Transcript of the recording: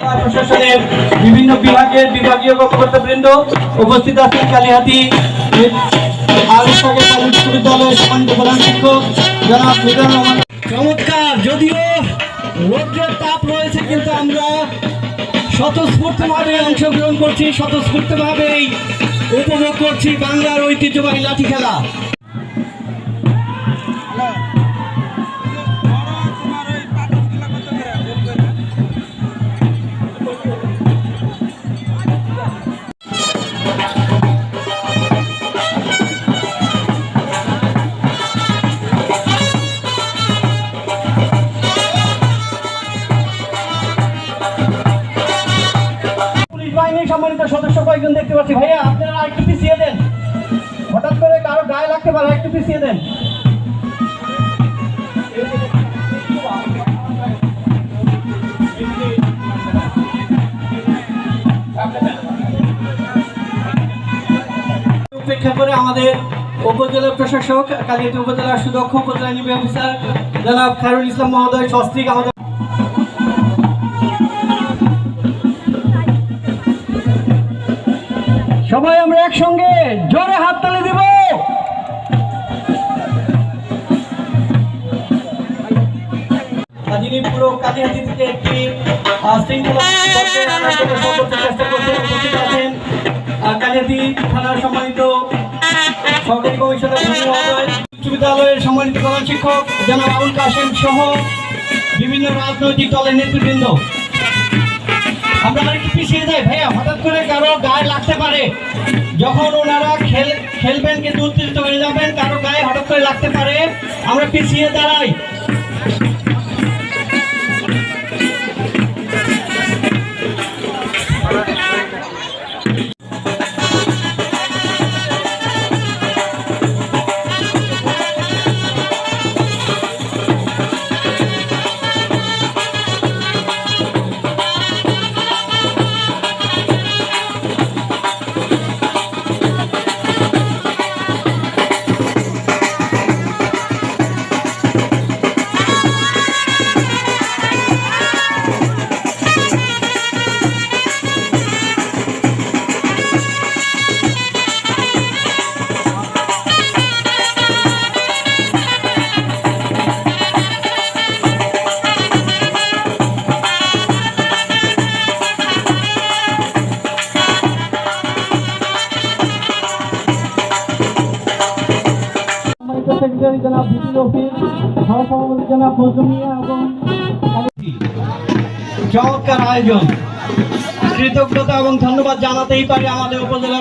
প্রশাসনের বিভিন্ন বিভাগের বিভাগীয় কর্মকর্তাবৃন্দ উপস্থিত আছেন কালীহাতি বিশ্ববিদ্যালয়ের সম্মানিত প্রধান শিক্ষক, জনাব চমৎকার, যদিও রৌদ্রের তাপ রয়েছে, কিন্তু আমরা স্বতঃস্ফূর্তভাবে অংশগ্রহণ করছি, স্বতঃস্ফূর্তভাবেই উপভোগ করছি বাংলার ঐতিহ্যবাহী লাঠি খেলা। সম্মানিত সদস্য কয়েকজন দেখতে পাচ্ছি। ভাইয়া, আপনারা পিছিয়ে দেন। হঠাৎ করে কারও গায়ে লাগতে পারে একটু পিছিয়ে দেন। উপেক্ষা করে আমাদের উপজেলা প্রশাসক কালিয়াতি উপজেলার সুদক্ষ উপজেলা নির্বাহী অফিসার জনাব খায়রুল ইসলাম মহোদয়, সস্ত্রীক আমাদের সবাই আমরা একসঙ্গে জোরে হাত তালি দিব। থানার বিশ্ববিদ্যালয়ের সম্মানিত প্রধান শিক্ষক জনাব আবুল কাশেম সহ বিভিন্ন রাজনৈতিক দলের নেতৃবৃন্দ। আমরা আরেকটু পিছিয়ে যাই? ভাইয়া, হঠাৎ করে কারও গায়ে লাগতে পারে। যখন ওনারা খেল, খেলবেন কিন্তু উত্তেজিত হয়ে যাবেন, কারও গায়ে হঠাৎ করে লাগতে পারে। আমরা পিছিয়ে দাঁড়াই। সেক্রেটারি জনাব সহসভাপতি এবং চমৎকার আয়োজন। কৃতজ্ঞতা এবং ধন্যবাদ জানাতেই পারি আমাদের উপজেলা